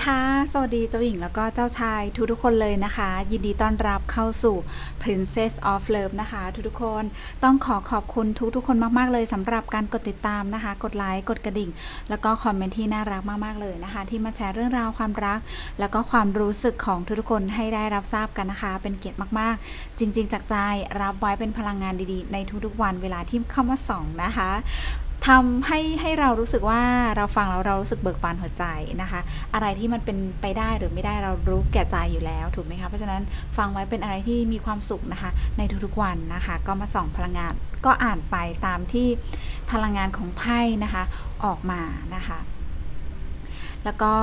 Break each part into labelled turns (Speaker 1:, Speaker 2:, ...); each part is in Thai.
Speaker 1: สดีค่ะ สวัสดีเจ้าหญิงแล้วก็เจ้าชายทุกทุกๆคนเลยนะคะ ยินดีต้อนรับเข้าสู่ Princess of Love นะคะ ทุกทุกๆคนต้องขอขอบคุณทุกทุกๆคนมาก ๆ เลยสำหรับการกดติดตามนะคะ กดไลค์กดกระดิ่ง แล้วก็คอมเมนต์ที่น่ารักมาก ๆ เลยนะคะ ที่มาแชร์เรื่องราวความรัก แล้วก็ความรู้สึกของทุกทุกๆคนให้ได้รับทราบกันนะคะ เป็นเกียรติมาก ๆ จริง ๆ จากใจรับไว้เป็นพลังงานดีๆ ในทุกๆวันเวลาที่เข้ามาส่องนะคะ ทำให้ให้เรารู้สึกว่าเราฟังแล้วเรารู้สึกเบิกบานหัวใจนะคะ อะไรที่มันเป็นไปได้หรือไม่ได้เรารู้แก่ใจอยู่แล้วถูกไหมคะเพราะฉะนั้นฟังไว้เป็นอะไรที่มีความสุขนะคะ ในทุกๆวันนะคะ ก็มาส่องพลังงานก็อ่านไปตามที่พลังงานของไพ่นะคะออกมานะคะ แล้วก็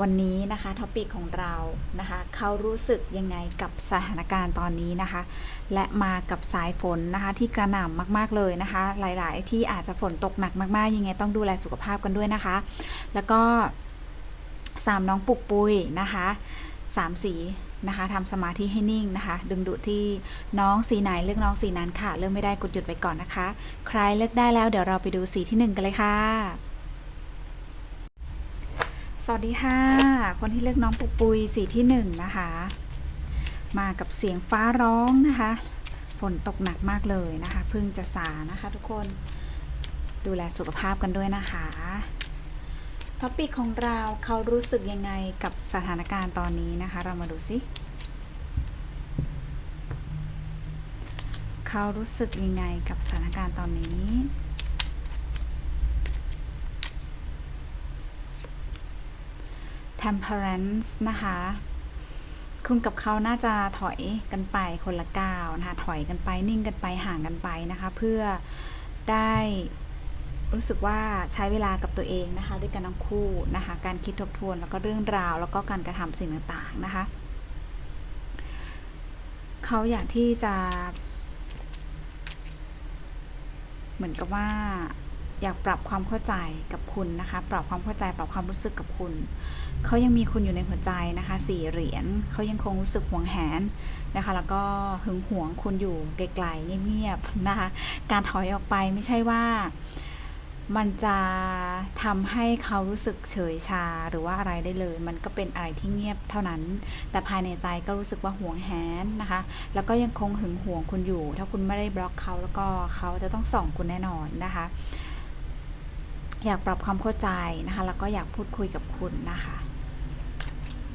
Speaker 1: วันนี้นะคะท็อปิกของเรานะคะเขารู้สึกยังไงกับสถานการณ์ตอนนี้นะคะ และมากับสายฝนนะคะที่กระหน่ำมากๆเลยนะคะ หลายๆ ที่อาจจะฝนตกหนักมากๆ ยังไงต้องดูแลสุขภาพกันด้วยนะคะ แล้วก็สามน้องปุกปุยนะคะสามสีนะคะทำสมาธิให้นิ่งนะคะ ดึงดูดที่น้องสีไหนเลือกน้องสีนั้นค่ะ เลือกไม่ได้กดหยุดไปก่อนนะคะ ใครเลือกได้แล้วเดี๋ยวเราไปดูสีที่หนึ่งกันเลยค่ะ สวัสดีค่ะ คนที่เลือกน้องปุปุยสีที่หนึ่งนะคะ มากับเสียงฟ้าร้องนะคะ ฝนตกหนักมากเลยนะคะพิ่งจะสานะคะทุกคนดูแลสุขภาพกันด้วยนะคะท็อปิกของเราเขารู้สึกยังไงกับสถานการณ์ตอนนี้นะคะ เรามาดูสิเขารู้สึกยังไงกับสถานการณ์ตอนนี้ temperance นะคะ คุณกับเขาน่าจะถอยกันไปคนละก้าวนะคะ ถอยกันไปนิ่งกันไปห่างกันไปนะคะ เพื่อได้รู้สึกว่าใช้เวลากับตัวเองนะคะ ด้วยกันทั้งคู่นะคะ การคิดทบทวนแล้วก็เรื่องราว แล้วก็การกระทำสิ่งต่างๆนะคะเขาอยากที่จะ เหมือนกับว่า อยากปรับความเข้าใจกับคุณนะคะ ปรับความเข้าใจปรับความรู้สึกกับคุณ เขายังมีคุณอยู่ในหัวใจนะคะสี่เหรียญเขายังคงรู้สึกหวงแหนนะคะ แล้วก็หึงหวงคุณอยู่ไกลๆเงียบๆนะคะ การถอยออกไปไม่ใช่ว่ามันจะทำให้เขารู้สึกเฉยชาหรือว่าอะไรได้เลย มันก็เป็นอะไรที่เงียบเท่านั้น แต่ภายในใจก็รู้สึกว่าห่วงแหนนะคะ แล้วก็ยังคงหึงหวงคุณอยู่ ถ้าคุณไม่ได้บล็อกเขาแล้วก็เขาจะต้องส่องคุณแน่นอนนะคะ อยากปรับความเข้าใจนะคะ แล้วก็อยากพูดคุยกับคุณนะคะ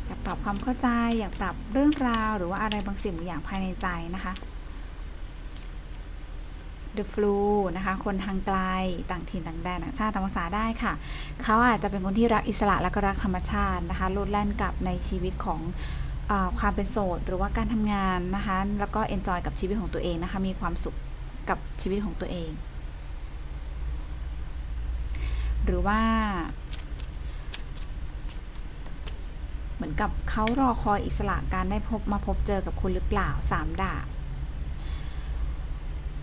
Speaker 1: อยากปรับความเข้าใจ อยากปรับเรื่องราวหรือว่าอะไรบางสิ่งบางอย่างภายในใจนะคะ The Flu นะคะ คนทางไกล ต่างถิ่นต่างแดนต่างชาติต่างภาษาได้ค่ะ เขาอาจจะเป็นคนที่รักอิสระและก็รักธรรมชาตินะคะโลดแล่นกับในชีวิตของอความเป็นโสด หรือว่าการทำงานนะคะ แล้วก็เอนจอยกับชีวิตของตัวเองนะคะ มีความสุขกับชีวิตของตัวเอง หรือว่า เหมือนกับเขารอคอยอิสระการได้พบมาพบเจอกับคุณหรือเปล่าสามดาบ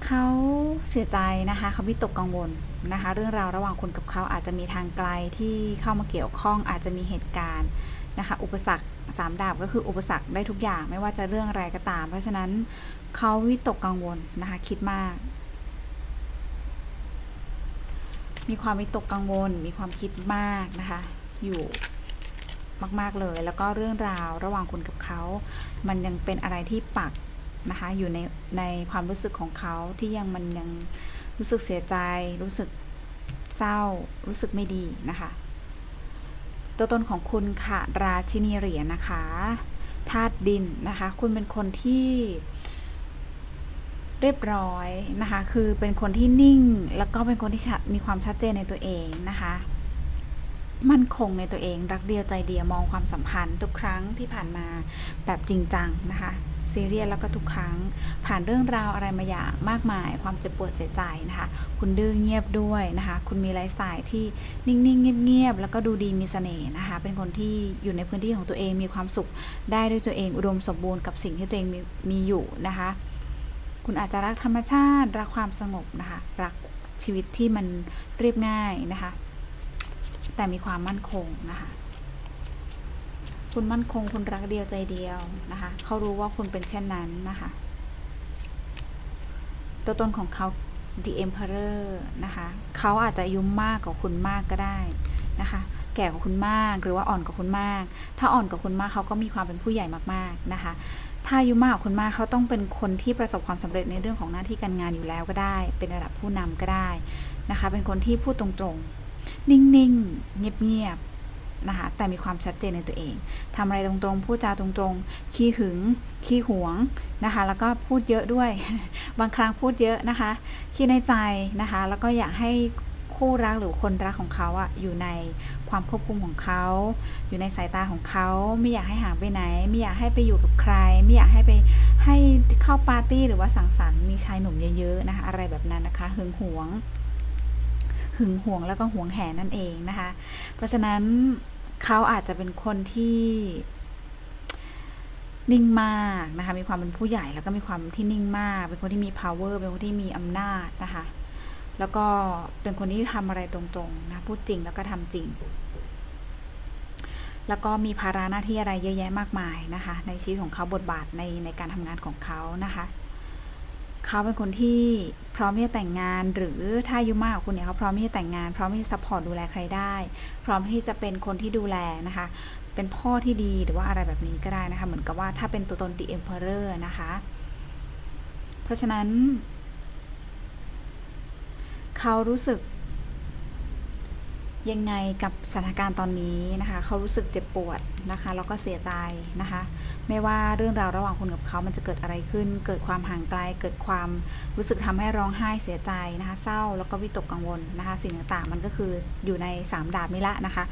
Speaker 1: เขาเสียใจนะคะเขาวิตกกังวลนะคะ เรื่องราวระหว่างคุณกับเขาอาจจะมีทางไกลที่เข้ามาเกี่ยวข้องอาจจะมีเหตุการณ์นะคะ อุปสรรคสามดาบก็คืออุปสรรคได้ทุกอย่างไม่ว่าจะเรื่องอะไรก็ตาม เพราะฉะนั้นเขาวิตกกังวลนะคะ คิดมาก มีความวิตกกังวล มีความคิดมากนะคะ อยู่มาก ๆ เลย แล้วก็เรื่องราวระหว่างคุณกับเขา มันยังเป็นอะไรที่ปักนะคะ อยู่ในในความรู้สึกของเขาที่ยังมันยังรู้สึกเสียใจ รู้สึกเศร้า รู้สึกไม่ดีนะคะ ตัวตนของคุณค่ะ ราชินีเหรียญนะคะ ธาตุดินนะคะ คุณเป็นคนที่ เรียบร้อยนะคะ คือเป็นคนที่นิ่งแล้วก็เป็นคนที่ชัดมีความชัดเจนในตัวเองนะคะ มั่นคงในตัวเอง รักเดียวใจเดียวมองความสัมพันธ์ ทุกครั้งที่ผ่านมาแบบจริงจังนะคะซีเรียสแล้วก็ทุกครั้งผ่านเรื่องราวอะไรมาอย่างมากมาย ความเจ็บปวดเสียใจนะคะ คุณดื้อเงียบด้วยนะคะ คุณมีไลฟ์สไตล์ที่นิ่งๆเงียบๆแล้วก็ดูดีมีเสน่ห์นะคะ เป็นคนที่อยู่ในพื้นที่ของตัวเองมีความสุขได้ด้วยตัวเอง อุดมสมบูรณ์กับสิ่งที่ตัวเองมีมีอยู่นะคะ คุณอาจจะรักธรรมชาติ รักความสงบนะคะ รักชีวิตที่มันเรียบง่ายนะคะ แต่มีความมั่นคงนะคะ คุณมั่นคงคุณรักเดียวใจเดียวนะคะ เขารู้ว่าคุณเป็นเช่นนั้นนะคะ ตัวตนของเขา The Emperor นะคะ เขาอาจจะอายุมากกว่าคุณมากก็ได้นะคะ แก่กว่าคุณมากหรือว่าอ่อนกว่าคุณมาก ถ้าอ่อนกว่าคุณมากเขาก็มีความเป็นผู้ใหญ่มากๆนะคะ ถ้าอายุมากกว่าคุณมากเขาต้องเป็นคนที่ประสบความสำเร็จในเรื่องของหน้าที่การงานอยู่แล้วก็ได้ เป็นระดับผู้นำก็ได้นะคะ เป็นคนที่พูดตรงๆ นิ่งๆ เงียบๆนะคะ แต่มีความชัดเจนในตัวเองทำอะไรตรงๆ พูดจาตรงๆ ขี้หึง ขี้หวงนะคะ แล้วก็พูดเยอะด้วย บางครั้งพูดเยอะนะคะคิดในใจนะคะ แล้วก็อยากให้คู่รักหรือคนรักของเขาอะอยู่ใน ความควบคุมของเขา อยู่ในสายตาของเขาไม่อยากให้ห่างไปไหน ไม่อยากให้ไปอยู่กับใคร ไม่อยากให้ไปให้เข้าปาร์ตี้หรือว่าสังสรรค์มีชายหนุ่มเยอะๆนะคะอะไรแบบนั้นนะคะหึงหวง หึงหวงแล้วก็หวงแหนนั่นเองนะคะ เพราะฉะนั้นเขาอาจจะเป็นคนที่นิ่งมากนะคะ มีความเป็นผู้ใหญ่แล้วก็มีความที่นิ่งมาก เป็นคนที่มี power เป็นคนที่มีอำนาจนะคะ แล้วก็เป็นคนที่ทำอะไรตรงๆนะพูดจริงแล้วก็ทำจริง แล้วก็มีภาระหน้าที่อะไรเยอะแยะมากมายนะคะ ในชีวิตของเขาบทบาทในในการทำงานของเขานะคะเขาเป็นคนที่พร้อมที่จะแต่งงาน หรือถ้าอายุมากกว่าคุณเนี่ยเขาพร้อมที่จะแต่งงาน พร้อมที่จะซัพพอร์ตดูแลใครได้ พร้อมที่จะเป็นคนที่ดูแลนะคะ เป็นพ่อที่ดีหรือว่าอะไรแบบนี้ก็ได้นะคะ เหมือนกับว่าถ้าเป็นตัวตน The Emperor นะคะ เพราะฉะนั้น เขารู้สึก ยังไงกับสถานการณ์ตอนนี้นะคะ เขารู้สึกเจ็บปวดนะคะแล้วก็เสียใจนะคะ ไม่ว่าเรื่องราวระหว่างคุณกับเขามันจะเกิดอะไรขึ้น เกิดความห่างไกล เกิดความรู้สึกทำให้ร้องไห้เสียใจนะคะ เศร้าแล้วก็วิตกกังวลนะคะ สิ่งต่างๆ มันก็คืออยู่ใน 3 ดาบนี้ละนะคะ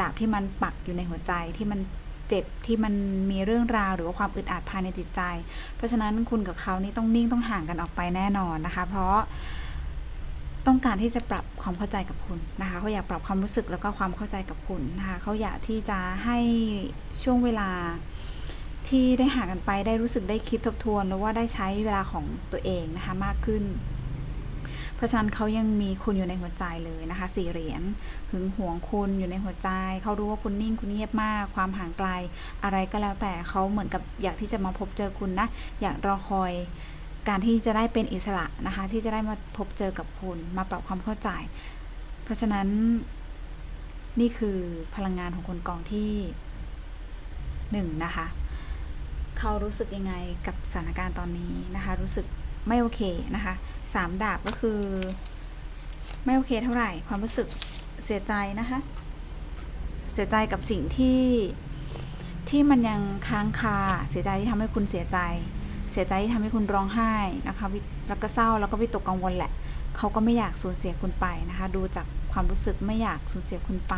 Speaker 1: ดาบที่มันปักอยู่ในหัวใจที่มันเจ็บที่มันมีเรื่องราวหรือว่าความอึดอัดภายในจิตใจ เพราะฉะนั้นคุณกับเขานี่ต้องนิ่งต้องห่างกันออกไปแน่นอนนะคะ เพราะ ต้องการที่จะปรับความเข้าใจกับคุณนะคะเขาอยากปรับความรู้สึกแล้วก็ความเข้าใจกับคุณนะคะเขาอยากที่จะให้ช่วงเวลาที่ได้ห่างกันไปได้รู้สึกได้คิดทบทวนหรือว่าได้ใช้เวลาของตัวเองนะคะมากขึ้น เพราะฉะนั้นเขายังมีคุณอยู่ในหัวใจเลยนะคะสี่เหรียญหึงหวงคุณอยู่ในหัวใจ เขารู้ว่าคุณนิ่งคุณเงียบมาก ความห่างไกลอะไรก็แล้วแต่เขาเหมือนกับอยากที่จะมาพบเจอคุณนะ อยากรอคอย การที่จะได้เป็นอิสระนะคะ ที่จะได้มาพบเจอกับคุณ มาปรับความเข้าใจ เพราะฉะนั้นนี่คือพลังงานของคนกองที่หนึ่งนะคะ เขารู้สึกยังไงกับสถานการณ์ตอนนี้นะคะ รู้สึกไม่โอเคนะคะสามดาบก็คือ ไม่โอเคเท่าไหร่ ความรู้สึกเสียใจนะคะ เสียใจกับสิ่งที่ที่มันยังค้างคา เสียใจที่ทำให้คุณเสียใจ เสียใจที่ทำให้คุณร้องไห้นะคะแล้วก็เศร้าแล้วก็วิตกกังวลแหละ เขาก็ไม่อยากสูญเสียคุณไปนะคะ ดูจากความรู้สึกไม่อยากสูญเสียคุณไป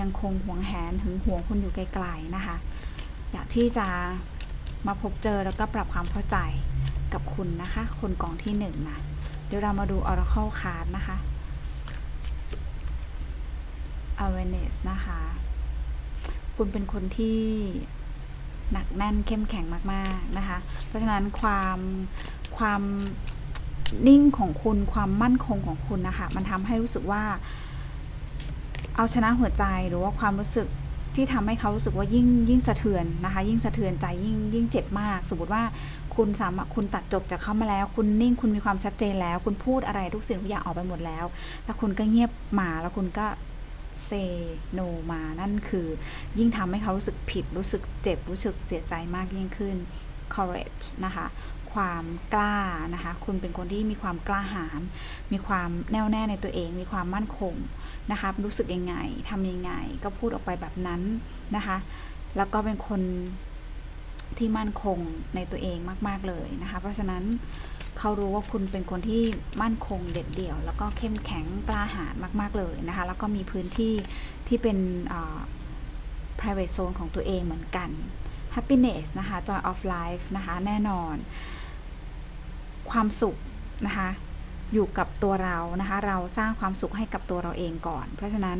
Speaker 1: ยังคงหวงแหนหึงหวงคุณอยู่ไกลๆนะคะ อยากที่จะมาพบเจอแล้วก็ปรับความเข้าใจกับคุณนะคะ คนกองที่หนึ่งนะเดี๋ยวเรามาดู Oracle Card นะคะ awareness นะคะ คุณเป็นคนที่ หนักแน่นเข้มแข็งมากๆนะคะ เพราะฉะนั้นความความนิ่งของคุณความมั่นคงของคุณนะคะมันทำให้รู้สึกว่า เอาชนะหัวใจหรือว่าความรู้สึกที่ทำให้เขารู้สึกว่ายิ่งยิ่งสะเทือนนะคะ ยิ่งสะเทือนใจยิ่งยิ่งเจ็บมาก สมมติว่าคุณสามารถคุณตัดจบจากเขามาแล้ว คุณนิ่งคุณมีความชัดเจนแล้ว คุณพูดอะไรทุกสิ่งทุกอย่างออกไปหมดแล้ว แล้วคุณก็เงียบมาแล้วคุณก็ เซโนมา นั่นคือ ยิ่งทำให้เขารู้สึกผิด รู้สึกเจ็บ รู้สึกเสียใจมากยิ่งขึ้น courage นะคะ ความกล้านะคะ คุณเป็นคนที่มีความกล้าหาญ มีความแน่วแน่ในตัวเอง มีความมั่นคงนะคะ รู้สึกยังไงทำยังไง ก็พูดออกไปแบบนั้นนะคะ แล้วก็เป็นคนที่มั่นคงในตัวเองมาก ๆ เลยนะคะ เพราะฉะนั้น เขารู้ว่าคุณเป็นคนที่มั่นคงเด็ดเดี่ยว แล้วก็เข้มแข็งกล้าหาญมาก ๆ เลยนะคะ แล้วก็มีพื้นที่ที่เป็น private zone ของตัวเองเหมือนกัน happiness นะคะ joy of life นะคะ แน่นอน ความสุขนะคะอยู่กับตัวเรานะคะ เราสร้างความสุขให้กับตัวเราเองก่อน เพราะฉะนั้น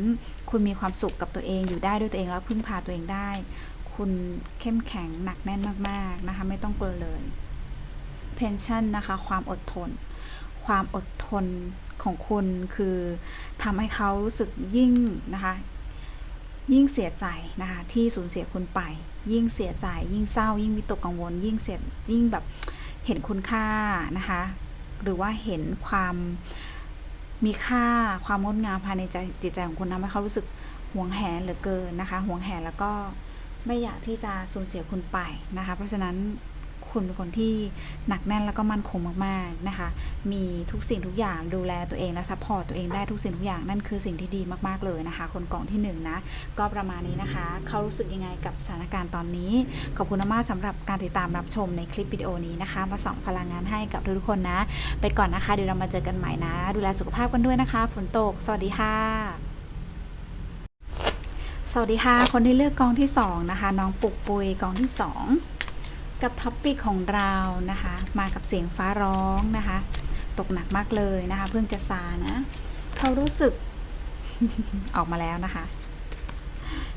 Speaker 1: คุณมีความสุขกับตัวเองอยู่ได้ด้วยตัวเองแล้วพึ่งพาตัวเองได้ คุณเข้มแข็งหนักแน่นมาก ๆ นะคะ ไม่ต้องกลัวเลย pension นะคะ ความอดทน ความอดทนของคุณคือทำให้เขารู้สึกยิ่งนะคะ ยิ่งเสียใจนะคะ ที่สูญเสียคุณไป ยิ่งเสียใจ ยิ่งเศร้า ยิ่งวิตกกังวล ยิ่งเสียยิ่งแบบเห็นคุณค่านะคะ หรือว่าเห็นความมีค่าความงดงามภายในใจจิตใจของคุณทำให้เขารู้สึกหวงแหนเหลือเกินนะคะหวงแหนแล้วก็ไม่อยากที่จะสูญเสียคุณไปนะคะ เพราะฉะนั้น คุณเป็นคนที่หนักแน่นแล้วก็มั่นคงมากๆนะคะ มีทุกสิ่งทุกอย่างดูแลตัวเองและซัพพอร์ตตัวเองได้ทุกสิ่งทุกอย่างนั่นคือสิ่งที่ดีมากๆเลยนะคะ คนกล่องที่หนึ่งนะก็ประมาณนี้นะคะ เขารู้สึกยังไงกับสถานการณ์ตอนนี้ ขอบคุณมากสำหรับการติดตามรับชมในคลิปวิดีโอนี้นะคะ มาส่องพลังงานให้กับทุกๆคนนะ ไปก่อนนะคะเดี๋ยวเรามาเจอกันใหม่นะ ดูแลสุขภาพกันด้วยนะคะ ฝนตก สวัสดีค่ะสวัสดีค่ะ คนที่เลือกกองที่ 2 นะคะ น้องปุกปุยกองที่ 2 กับท็อปปิกของเรานะคะ มากับเสียงฟ้าร้องนะคะ ตกหนักมากเลยนะคะ เพิ่งจะซานะ เขารู้สึก ออกมาแล้วนะคะ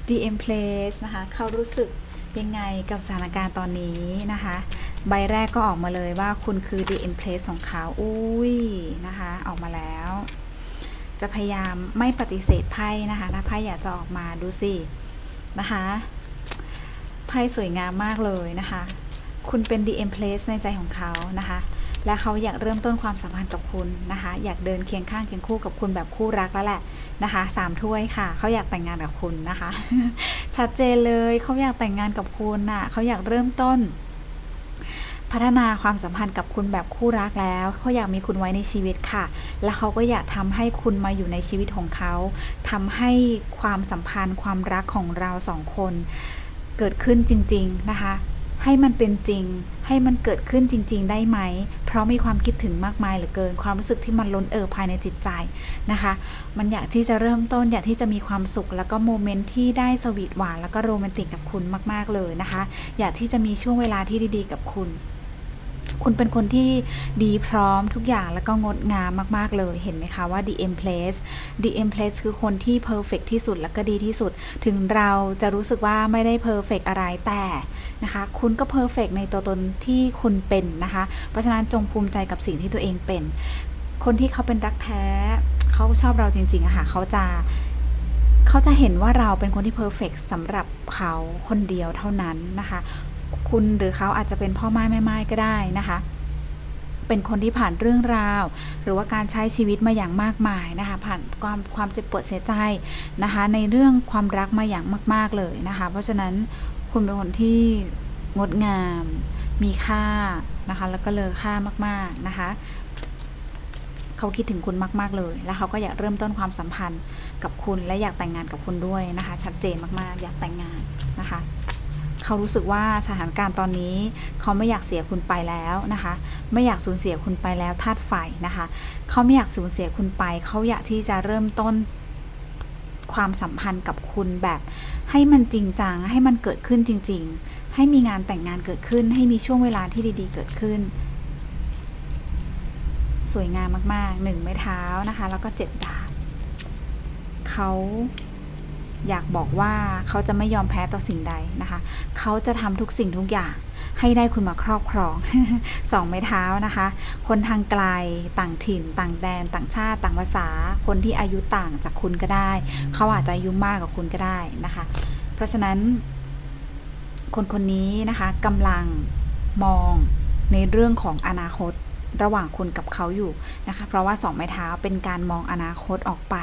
Speaker 1: DM Place นะคะ เขารู้สึกยังไงกับสถานการณ์ตอนนี้นะคะ ใบแรกก็ออกมาเลยว่าคุณคือ DM Place ของเขาอุ้ยนะคะ ออกมาแล้ว จะพยายามไม่ปฏิเสธไพ่นะคะถ้าไพ่อยากจะออกมาดูสินะคะไพ่สวยงามมากเลยนะคะ คุณเป็น DM Place ในใจของเขานะคะ และเขาอยากเริ่มต้นความสัมพันธ์กับคุณนะคะ อยากเดินเคียงข้างเคียงคู่กับคุณแบบคู่รักแล้วแหละนะคะสามถ้วยค่ะเขาอยากแต่งงานกับคุณนะคะ ชัดเจนเลยเขาอยากแต่งงานกับคุณน่ะเขาอยากเริ่มต้น พัฒนาความสัมพันธ์กับคุณแบบคู่รักแล้วเขาอยากมีคุณไว้ในชีวิตค่ะ และเขาก็อยากทำให้คุณมาอยู่ในชีวิตของเขาทำให้ความสัมพันธ์ความรักของเราสองคนเกิดขึ้นจริง ๆ นะคะ ให้มันเป็นจริง ให้มันเกิดขึ้นจริง ๆ ได้ไหม เพราะมีความคิดถึงมากมายเหลือเกิน ความรู้สึกที่มันล้นเอ่อภายในจิตใจนะคะ มันอยากที่จะเริ่มต้นอยากที่จะมีความสุข แล้วก็โมเมนต์ที่ได้สวีทหวานแล้วก็โรแมนติกกับคุณมาก ๆเลยนะคะ อยากที่จะมีช่วงเวลาที่ดี ๆ กับคุณ คุณเป็นคนที่ดีพร้อมทุกอย่างแล้วก็งดงามมากๆเลยเห็นไหมคะว่า DM Place DM Place คือคนที่ perfect ที่สุดแล้วก็ดีที่สุด ถึงเราจะรู้สึกว่าไม่ได้ perfect อะไรแต่นะคะคุณก็ perfect ในตัวตนที่คุณเป็นนะคะ เพราะฉะนั้นจงภูมิใจกับสิ่งที่ตัวเองเป็น คนที่เขาเป็นรักแท้เขาชอบเราจริงๆอะค่ะเขาจะเขาจะเห็นว่าเราเป็นคนที่เพอร์เฟกสำหรับเขาคนเดียวเท่านั้นนะคะ คุณหรือเขาอาจจะเป็นพ่อไม้แม่ไม้ก็ได้นะคะ เป็นคนที่ผ่านเรื่องราว หรือว่าการใช้ชีวิตมาอย่างมากมายนะคะ ผ่านความความเจ็บปวดเสียใจนะคะ ในเรื่องความรักมาอย่างมาก ๆเลยนะคะ เพราะฉะนั้นคุณเป็นคนที่งดงาม มีค่านะคะ แล้วก็เลอค่ามาก ๆนะคะเขาคิดถึงคุณมาก ๆ เลย แล้วเขาก็อยากเริ่มต้นความสัมพันธ์กับคุณ และอยากแต่งงานกับคุณด้วยนะคะ ชัดเจนมาก ๆ อยากแต่งงานนะคะ เขารู้สึกว่าสถานการณ์ตอนนี้เขาไม่อยากเสียคุณไปแล้วนะคะ ไม่อยากสูญเสียคุณไปแล้วธาตุไฟนะคะ เขาไม่อยากสูญเสียคุณไป เขาอยากที่จะเริ่มต้นความสัมพันธ์กับคุณแบบให้มันจริงจังให้มันเกิดขึ้นจริง ๆ ให้มีงานแต่งงานเกิดขึ้น ให้มีช่วงเวลาที่ดีๆ เกิดขึ้น สวยงามมากๆหนึ่งไม้เท้านะคะ แล้วก็เจ็ดดาบเขา อยากบอกว่าเขาจะไม่ยอมแพ้ต่อสิ่งใดนะคะ เขาจะทำทุกสิ่งทุกอย่างให้ได้คุณมาครอบครองสองไม้เท้านะคะ คนทางไกลต่างถิ่น ต่างแดน ต่างชาติ ต่างภาษา คนที่อายุต่างจากคุณก็ได้ เขาอาจจะอายุมากกว่าคุณก็ได้นะคะ เพราะฉะนั้น คนคนนี้นะคะกำลังมองในเรื่องของอนาคต ระหว่างคุณกับเขาอยู่นะคะ เพราะว่าสองไม้เท้าเป็นการมองอนาคตออกไป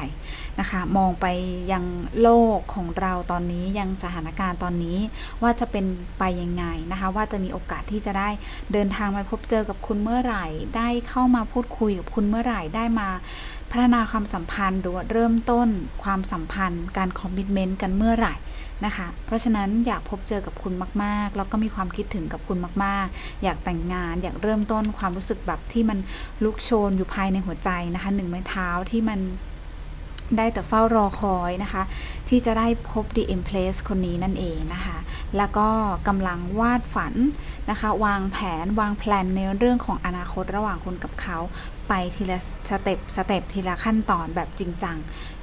Speaker 1: นะคะ มองไปยังโลกของเราตอนนี้ยังสถานการณ์ตอนนี้ว่าจะเป็นไปยังไงนะคะ ว่าจะมีโอกาสที่จะได้เดินทางมาพบเจอกับคุณเมื่อไหร่ ได้เข้ามาพูดคุยกับคุณเมื่อไหร่ได้มาพัฒนาความสัมพันธ์หรือเริ่มต้นความสัมพันธ์ การคอมมิชเมนต์กันเมื่อไหร่ นะคะ เพราะฉะนั้นอยากพบเจอกับคุณมาก ๆ แล้วก็มีความคิดถึงกับคุณมาก ๆ อยากแต่งงานอยากเริ่มต้นความรู้สึกแบบที่มันลุกโชนอยู่ภายในหัวใจนะคะหนึ่งไม้เท้าที่มันได้แต่เฝ้ารอคอยนะคะ ที่จะได้พบ The Empress คนนี้นั่นเองนะคะ แล้วก็กำลังวาดฝันนะคะ วางแผนวางแผนในเรื่องของอนาคตระหว่างคุณกับเขาไปทีละสเต็ปสเต็ปทีละขั้นตอนแบบจริงจัง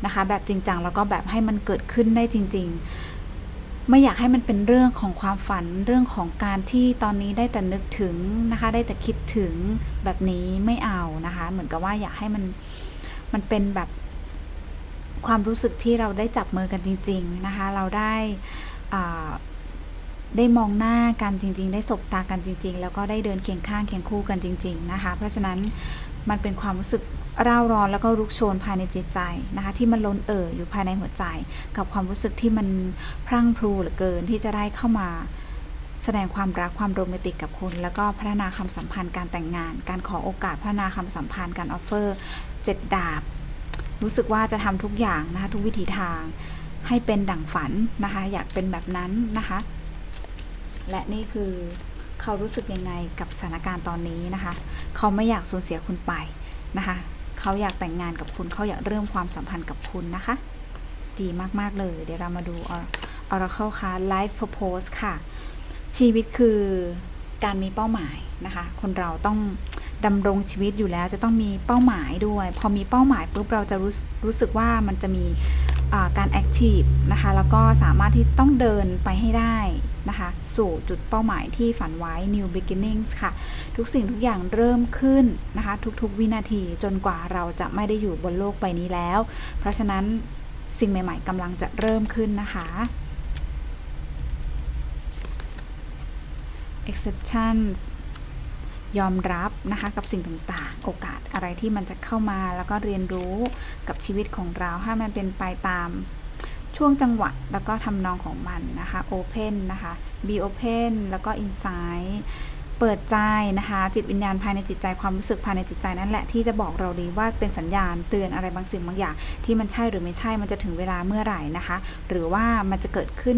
Speaker 1: นะคะ แบบจริงจังแล้วก็แบบให้มันเกิดขึ้นได้จริง ๆ ไม่อยากให้มันเป็นเรื่องของความฝันเรื่องของการที่ตอนนี้ได้แต่นึกถึงนะคะ ได้แต่คิดถึงแบบนี้ไม่เอานะคะ เหมือนกับว่าอยากให้มันมันเป็นแบบความรู้สึกที่เราได้จับมือกันจริง ๆนะคะ เราได้ได้มองหน้ากันจริง ๆ ได้สบตากันจริง ๆ แล้วก็ได้เดินเคียงข้างเคียงคู่กันจริง ๆ นะคะ เพราะฉะนั้นมันเป็นความรู้สึก ร่าร้อนแล้วก็รุกโชนภายในจิตใจนะคะที่มันล้นเอ่ออยู่ภายในหัวใจ กับความรู้สึกที่มันพรั่งพรูเหลือเกินที่จะได้เข้ามาแสดงความรักความโรแมนติกกับคุณ แล้วก็พัฒนาความสัมพันธ์การแต่งงาน การขอโอกาสพัฒนาความสัมพันธ์การออฟเฟอร์เจ็ดดาบ รู้สึกว่าจะทำทุกอย่างนะคะทุกวิถีทางให้เป็นดั่งฝันนะคะ อยากเป็นแบบนั้นนะคะ และนี่คือเขารู้สึกยังไงกับสถานการณ์ตอนนี้นะคะ เขาไม่อยากสูญเสียคุณไปนะคะ เขาอยากแต่งงานกับคุณเขาอยากเริ่มความสัมพันธ์กับคุณนะคะ ดีมากๆเลย เดี๋ยวเรามาดู Oracle ค่ะ Life Purpose ค่ะ ชีวิตคือการมีเป้าหมายนะคะ คนเราต้องดำรงชีวิตอยู่แล้วจะต้องมีเป้าหมายด้วย พอมีเป้าหมายปุ๊บเราจะรู้รู้สึกว่ามันจะมีการแอคทีฟนะคะ แล้วก็สามารถที่ต้องเดินไปให้ได้ นะคะ สู่จุดเป้าหมายที่ฝันไว้ new beginnings ค่ะ ทุกสิ่งทุกอย่างเริ่มขึ้นนะคะ ทุกๆวินาทีจนกว่าเราจะไม่ได้อยู่บนโลกใบนี้แล้ว เพราะฉะนั้นสิ่งใหม่ ๆกำลังจะเริ่มขึ้นนะคะ exceptions ยอมรับนะคะกับสิ่งต่างๆ โอกาสอะไรที่มันจะเข้ามาแล้วก็เรียนรู้กับชีวิตของเราให้มันเป็นไปตาม ช่วงจังหวะแล้วก็ทำนองของมันนะคะ open นะคะ be open แล้วก็ insight เปิดใจนะคะ จิตวิญญาณภายในจิตใจความรู้สึกภายในจิตใจนั่นแหละที่จะบอกเราดีว่าเป็นสัญญาณเตือนอะไรบางสิ่งบางอย่าง ที่มันใช่หรือไม่ใช่มันจะถึงเวลาเมื่อไหร่นะคะ หรือว่ามันจะเกิดขึ้น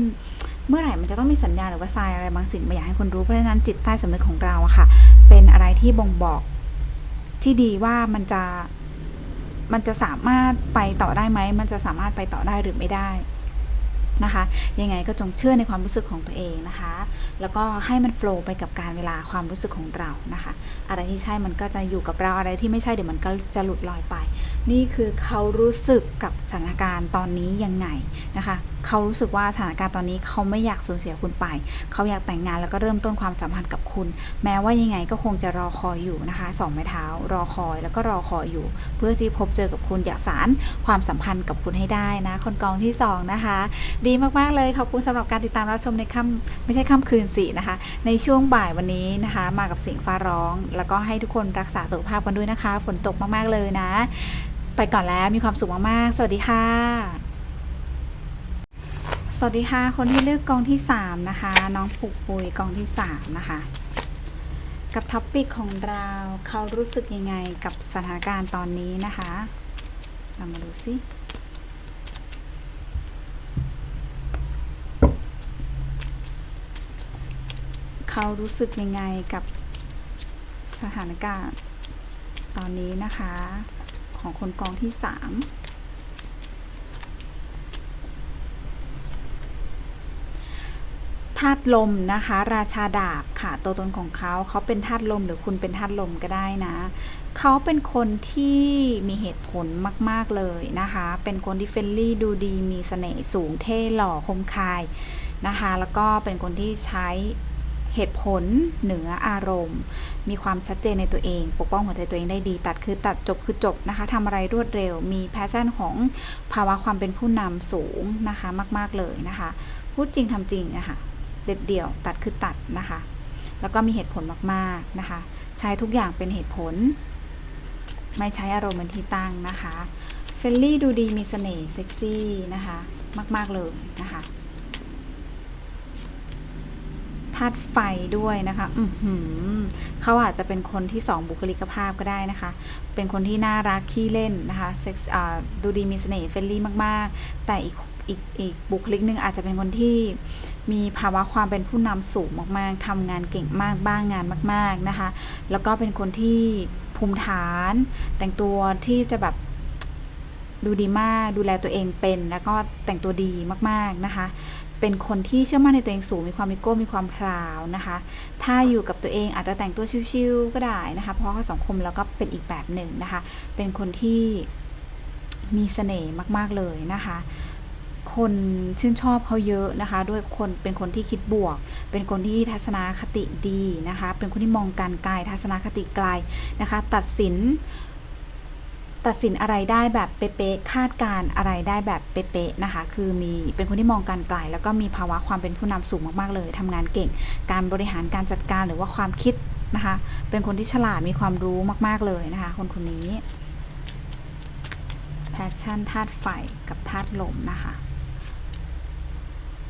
Speaker 1: เมื่อไหร่มันจะต้องมีสัญญาณหรือว่าทรายอะไรบางสิ่งบางอย่างให้คนรู้เพราะฉะนั้นจิตใต้สำนึกของเราอะค่ะ เป็นอะไรที่บ่งบอกที่ดีว่ามันจะ มันจะสามารถไปต่อได้ไหม มันจะสามารถไปต่อได้หรือไม่ได้นะคะ ยังไงก็จงเชื่อในความรู้สึกของตัวเองนะคะ แล้วก็ให้มันโฟล์ไปกับการเวลาความรู้สึกของเรานะคะ อะไรที่ใช่มันก็จะอยู่กับเรา อะไรที่ไม่ใช่เดี๋ยวมันก็จะหลุดลอยไป นี่คือเขารู้สึกกับสถานการณ์ตอนนี้ยังไงนะคะเขารู้สึกว่าสถานการณ์ตอนนี้เขาไม่อยากสูญเสียคุณไป เขาอยากแต่งงานแล้วก็เริ่มต้นความสัมพันธ์กับคุณ แม้ว่ายังไงก็คงจะรอคอยอยู่นะคะสองไม้เท้า รอคอยแล้วก็รอคอยอยู่ เพื่อที่พบเจอกับคุณอยากสารความสัมพันธ์กับคุณให้ได้นะ คนกองที่สองนะคะ ดีมากๆเลยขอบคุณสำหรับการติดตามรับชมในค่ำไม่ใช่ค่ำคืนสินะคะ ในช่วงบ่ายวันนี้นะคะ มากับเสียงฟ้าร้อง แล้วก็ให้ทุกคนรักษาสุขภาพกันด้วยนะคะ ฝนตกมากๆเลยนะ ไปก่อนแล้วมีความสุขมากๆ สวัสดีค่ะ สวัสดีค่ะ คนที่เลือกกองที่ 3 นะคะ น้องปุกปุยกองที่ 3 นะคะ กับท็อปปิกของเราเขารู้สึกยังไงกับสถานการณ์ตอนนี้นะคะเรามาดูสิเขารู้สึกยังไงกับสถานการณ์ตอนนี้นะคะ ของคนกองที่3ธาตุลมนะคะ ราชาดาบค่ะ ตัวตนของเขาเขาเป็นธาตุลมหรือคุณเป็นธาตุลมก็ได้นะ เขาเป็นคนที่มีเหตุผลมาก ๆ เลยนะคะ เป็นคนที่เฟรนลี่ดูดีมีเสน่ห์สูงเท่หล่อคมคายนะคะ แล้วก็เป็นคนที่ใช้ เหตุผลเหนืออารมณ์ มีความชัดเจนในตัวเอง ปกป้องหัวใจตัวเองได้ดี ตัดคือตัดจบคือจบนะคะทำอะไรรวดเร็ว มีแพชชั่นของภาวะความเป็นผู้นำสูงนะคะมาก ๆเลยนะคะ พูดจริงทำจริงนะคะเด็ดเดี่ยว ตัดคือตัดนะคะ แล้วก็มีเหตุผลมากๆนะคะ ใช้ทุกอย่างเป็นเหตุผล ไม่ใช้อารมณ์เป็นที่ตั้งนะคะเฟลลี่ดูดีมีเสน่ห์เซ็กซี่นะคะ มาก ๆ เลยนะคะ ธาตุไฟด้วยนะคะอืเขาอาจจะเป็นคนที่สองบุคลิกภาพก็ได้นะคะ เป็นคนที่น่ารักขี้เล่นนะคะเซ็กซ์ดูดีมีเสน่ห์เฟรนลี่มาก ๆ แต่อีกอีกอีกบุคลิกหนึงอาจจะเป็นคนที่มีภาวะความเป็นผู้นำสูงมาก ๆทำงานเก่งมากบ้างงานมาก ๆ นะคะ แล้วก็เป็นคนที่ภูมิฐาน แต่งตัวที่จะแบบดูดีมาก ดูแลตัวเองเป็น แล้วก็แต่งตัวดีมาก ๆ นะคะ เป็นคนที่เชื่อมั่นในตัวเองสูงมีความมีโก้มีความพราวนะคะ ถ้าอยู่กับตัวเองอาจจะแต่งตัวชิวๆก็ได้นะคะ เพราะเขาสังคมแล้วก็เป็นอีกแบบหนึ่งนะคะ เป็นคนที่มีเสน่ห์มากๆเลยนะคะคนชื่นชอบเขาเยอะนะคะ ด้วยคนเป็นคนที่คิดบวก เป็นคนที่ทัศนคติดีนะคะ เป็นคนที่มองการไกลทัศนคติไกลนะคะ ตัดสิน ตัดสินอะไรได้แบบเป๊ะๆคาดการณ์อะไรได้แบบเป๊ะๆนะคะ คือมีเป็นคนที่มองการไกล แล้วก็มีภาวะความเป็นผู้นำสูงมากๆเลยทำงานเก่ง การบริหารการจัดการหรือว่าความคิดนะคะ เป็นคนที่ฉลาดมีความรู้มากๆเลยนะคะ คนคนนี้แพชชั่นธาตุไฟกับธาตุลมนะคะ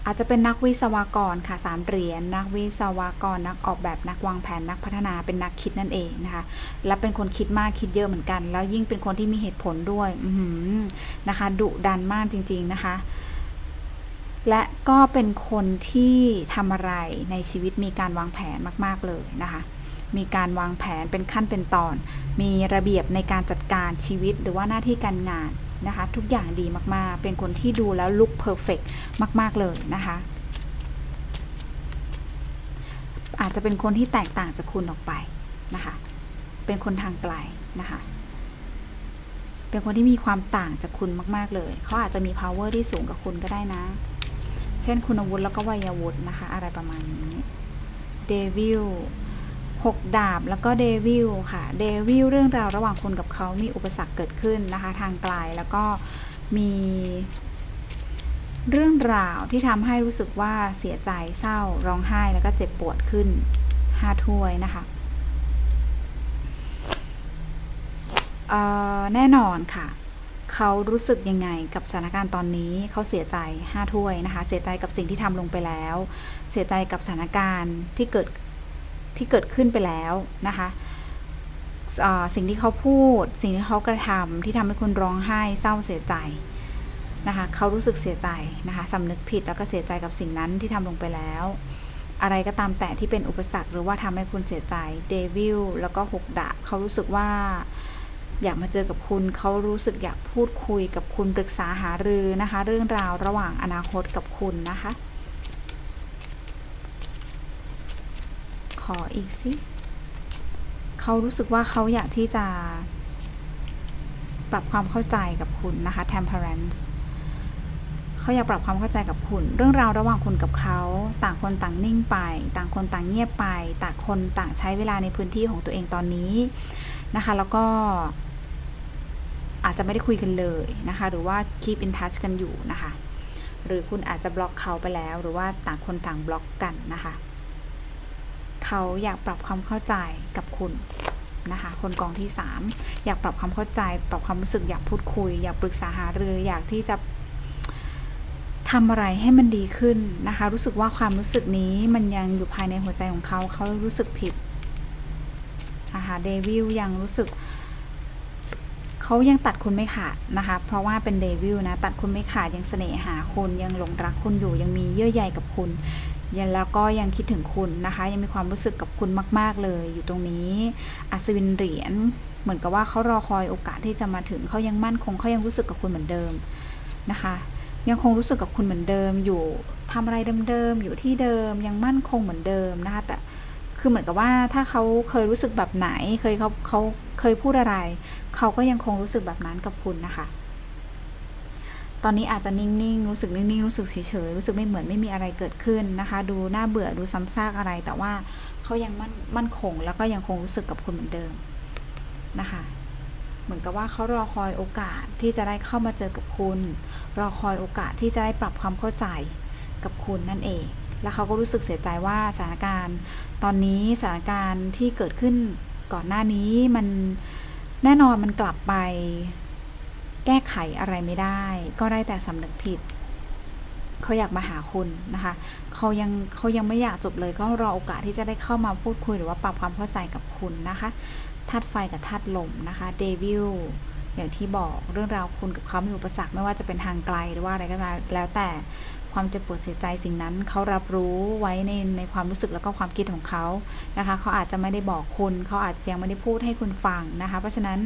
Speaker 1: อาจจะเป็นนักวิศวกรค่ะสามเหรียญนักวิศวกร นักออกแบบนักวางแผนนักพัฒนาเป็นนักคิดนั่นเองนะคะและเป็นคนคิดมากคิดเยอะเหมือนกัน แล้วยิ่งเป็นคนที่มีเหตุผลด้วยอืนะคะดุดันมากจริง ๆนะคะ และก็เป็นคนที่ทำอะไรในชีวิตมีการวางแผนมาก ๆเลยนะคะมีการวางแผนเป็นขั้นเป็นตอน มีระเบียบในการจัดการชีวิตหรือว่าหน้าที่การงาน นะคะ ทุกอย่างดีมากๆ เป็นคนที่ดูแล้วลุคเพอร์เฟกมาก ๆ เลยนะคะอาจจะเป็นคนที่แตกต่างจากคุณออกไปนะคะ เป็นคนทางไกลนะคะ เป็นคนที่มีความต่างจากคุณมาก ๆ เลย เขาอาจจะมี power ที่สูงกับคุณก็ได้นะ เช่นคุณอาวุธแล้วก็วัยวุฒินะคะ อะไรประมาณนี้ เดวิล หกดาบแล้วก็เดวิลค่ะเดวิลเรื่องราวระหว่างคุณกับเขามีอุปสรรคเกิดขึ้นนะคะ ทางไกลแล้วก็มีเรื่องราวที่ทำให้รู้สึกว่าเสียใจเศร้าร้องไห้แล้วก็เจ็บปวดขึ้นห้าถ้วยนะคะแน่นอนค่ะ เขารู้สึกยังไงกับสถานการณ์ตอนนี้เขาเสียใจห้าถ้วยนะคะ เสียใจกับสิ่งที่ทำลงไปแล้ว เสียใจกับสถานการณ์ที่เกิด ที่เกิดขึ้นไปแล้วนะคะสิ่งที่เขาพูด สิ่งที่เขากระทำที่ทำให้คุณร้องไห้เศร้าเสียใจนะคะเขารู้สึกเสียใจนะคะสำนึกผิดแล้วก็เสียใจกับสิ่งนั้นที่ทำลงไปแล้ว อะไรก็ตามแต่ที่เป็นอุปสรรคหรือว่าทำให้คุณเสียใจเดวิลแล้วก็หกดาบเขารู้สึกว่าอยากมาเจอกับคุณเขารู้สึกอยากพูดคุยกับคุณปรึกษาหารือนะคะ เรื่องราวระหว่างอนาคตกับคุณนะคะ ออีกสิ เขารู้สึกว่าเขาอยากที่จะปรับความเข้าใจกับคุณนะคะ temperance เขาอยากปรับความเข้าใจกับคุณ เรื่องราวระหว่างคุณกับเขาต่างคนต่างนิ่งไป ต่างคนต่างเงียบไป ต่างคนต่างใช้เวลาในพื้นที่ของตัวเองตอนนี้นะคะ แล้วก็อาจจะไม่ได้คุยกันเลยนะคะ หรือว่า keep in touch กันอยู่นะคะ หรือคุณอาจจะบล็อกเขาไปแล้ว หรือว่าต่างคนต่างบล็อกกันนะคะ เขาอยากปรับความเข้าใจกับคุณนะคะ คนกองที่ 3 อยากปรับความเข้าใจ ปรับความรู้สึกอยากพูดคุย อยากปรึกษาหารืออยากที่จะทำอะไรให้มันดีขึ้นนะคะ รู้สึกว่าความรู้สึกนี้มันยังอยู่ภายในหัวใจของเขา เขารู้สึกผิดนะคะเดวิลยังรู้สึกเขายังตัดคุณไม่ขาดนะคะ เพราะว่าเป็นเดวิลนะ ตัดคุณไม่ขาดยังเสน่หาคุณยังหลงรักคุณอยู่ยังมีเยื่อใยกับคุณ ยังแล้วก็ยังคิดถึงคุณนะคะ ยังมีความรู้สึกกับคุณมาก ๆ เลยอยู่ตรงนี้ อัศวินเหรียญเหมือนกับว่าเขารอคอยโอกาสที่จะมาถึงเขายังมั่นคงเขายังรู้สึกกับคุณเหมือนเดิมนะคะ ยังคงรู้สึกกับคุณเหมือนเดิม อยู่ทำอะไรเดิมๆอยู่ที่เดิมยังมั่นคงเหมือนเดิมนะคะแต่คือเหมือนกับว่าถ้าเขาเคยรู้สึกแบบไหนเคยเขาเขาเคยพูดอะไร เขาก็ยังคงรู้สึกแบบนั้นกับคุณนะคะ ตอนนี้อาจจะนิ่งๆ รู้สึกนิ่งๆ รู้สึกเฉยๆ รู้สึกไม่เหมือนไม่มีอะไรเกิดขึ้นนะคะ ดูน่าเบื่อ ดูซ้ำซากอะไร แต่ว่าเขายังมั่นมั่นคง แล้วก็ยังคงรู้สึกกับคุณเหมือนเดิมนะคะ เหมือนกับว่าเขารอคอยโอกาสที่จะได้เข้ามาเจอกับคุณ รอคอยโอกาสที่จะได้ปรับความเข้าใจกับคุณนั่นเอง แล้วเขาก็รู้สึกเสียใจว่าสถานการณ์ ตอนนี้สถานการณ์ที่เกิดขึ้นก่อนหน้านี้มันแน่นอนมันกลับไป แก้ไขอะไรไม่ได้ ก็ได้แต่สำนึกผิด เขาอยากมาหาคุณนะคะเขายังเขายังไม่อยากจบเลยก็รอโอกาสที่จะได้เข้ามาพูดคุยหรือว่าปรับความเข้าใจกับคุณนะคะธาตุไฟกับธาตุลมนะคะเดวิลอย่างที่บอกเรื่องราวคุณกับเขามีอุปสรรคไม่ว่าจะเป็นทางไกลหรือว่าอะไรก็แล้วแต่ ความเจ็บปวดเสียใจสิ่งนั้นเขารับรู้ไว้ในในความรู้สึกแล้วก็ความคิดของเขานะคะเขาอาจจะไม่ได้บอกคุณเขาอาจจะยังไม่ได้พูดให้คุณฟังนะคะ เพราะฉะนั้น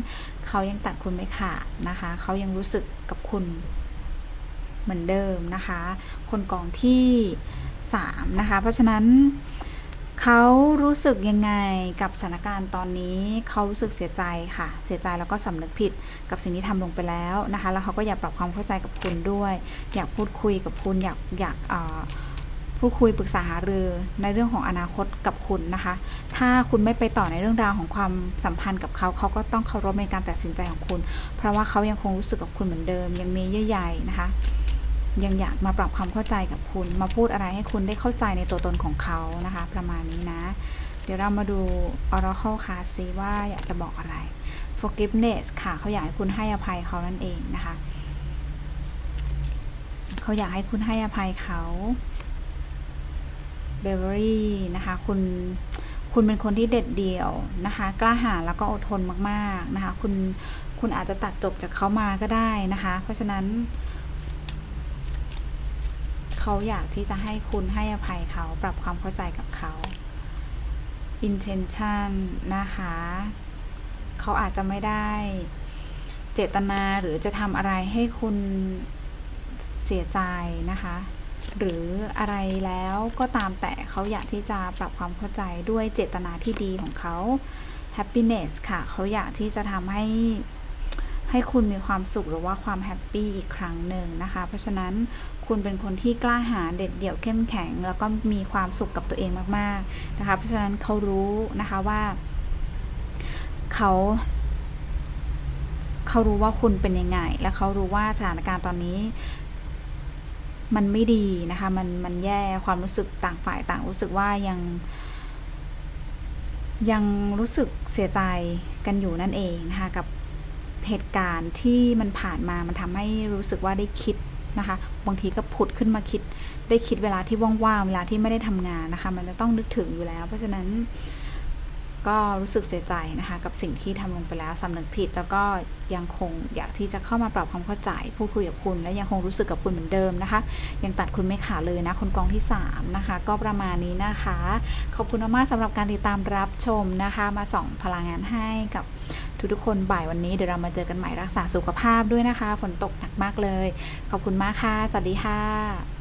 Speaker 1: เขายังตัดคุณไม่ขาดนะคะเขายังรู้สึกกับคุณเหมือนเดิมนะคะ คนกองที่3นะคะ เพราะฉะนั้น เขารู้สึกยังไงกับสถานการณ์ตอนนี้เขารู้สึกเสียใจค่ะ เสียใจแล้วก็สำนึกผิดกับสิ่งที่ทำลงไปแล้วนะคะ แล้วเขาก็อยากปรับความเข้าใจกับคุณด้วย อยากพูดคุยกับคุณอยากอยากพูดคุยปรึกษาหารือในเรื่องของอนาคตกับคุณนะคะ ถ้าคุณไม่ไปต่อในเรื่องราวของความสัมพันธ์กับเขา เขาก็ต้องเคารพในการตัดสินใจของคุณ เพราะว่าเขายังคงรู้สึกกับคุณเหมือนเดิม ยังมีเยื่อใยนะคะ ยังอยากมาปรับความเข้าใจกับคุณ มาพูดอะไรให้คุณได้เข้าใจในตัวตนของเขานะคะ ประมาณนี้นะ เดี๋ยวเรามาดู Oracle คาซิว่าอยากจะบอกอะไร forgiveness ค่ะเขาอยากให้คุณให้อภัยเขานั่นเองนะคะ เขาอยากให้คุณให้อภัยเขาเบเวอรี่นะคะ คุณคุณเป็นคนที่เด็ดเดี่ยวนะคะ กล้าหาญแล้วก็อดทนมากๆนะคะ คุณคุณอาจจะตัดจบจากเขามาก็ได้นะคะ เพราะฉะนั้น เขาอยากที่จะให้คุณให้อภัยเขาปรับความเข้าใจกับเขา intention นะคะ เขาอาจจะไม่ได้เจตนาหรือจะทำอะไรให้คุณเสียใจนะคะ หรืออะไรแล้วก็ตามแต่เขาอยากที่จะปรับความเข้าใจด้วยเจตนาที่ดีของเขา happiness ค่ะ เขาอยากที่จะทำให้ให้คุณมีความสุขหรือว่าความแฮปปี้อีกครั้งหนึ่งนะคะ เพราะฉะนั้น คุณเป็นคนที่กล้าหาญเด็ดเดี่ยวเข้มแข็ง แล้วก็มีความสุขกับตัวเองมากๆนะคะ เพราะฉะนั้นเขารู้นะคะว่า เขาเขารู้ว่าคุณเป็นยังไง และเขารู้ว่าสถานการณ์ตอนนี้มันไม่ดีนะคะ มันมันแย่ความรู้สึกต่างฝ่ายต่างรู้สึกว่ายัง ยังรู้สึกเสียใจกันอยู่นั่นเองนะคะกับเหตุการณ์ที่มันผ่านมามันทำให้รู้สึกว่าได้คิด นะคะ บางทีก็ผุดขึ้นมาคิด ได้คิดเวลาที่ว่างๆ เวลาที่ไม่ได้ทำงานนะคะ มันจะต้องนึกถึงอยู่แล้ว เพราะฉะนั้นก็รู้สึกเสียใจนะคะ กับสิ่งที่ทำลงไปแล้วสำนึกผิด แล้วก็ยังคงอยากที่จะเข้ามาปรับความเข้าใจพูดคุยกับคุณ และยังคงรู้สึกกับคุณเหมือนเดิมนะคะ ยังตัดคุณไม่ขาดเลยนะ คนกองที่ 3 นะคะ ก็ประมาณนี้นะคะ ขอบคุณมากๆสำหรับการติดตามรับชมนะคะ มาส่องพลังงานให้กับ ทุกๆคนบ่ายวันนี้เดี๋ยวเรามาเจอกันใหม่รักษาสุขภาพด้วยนะคะ ฝนตกหนักมากเลย ขอบคุณมากค่ะสวัสดีค่ะ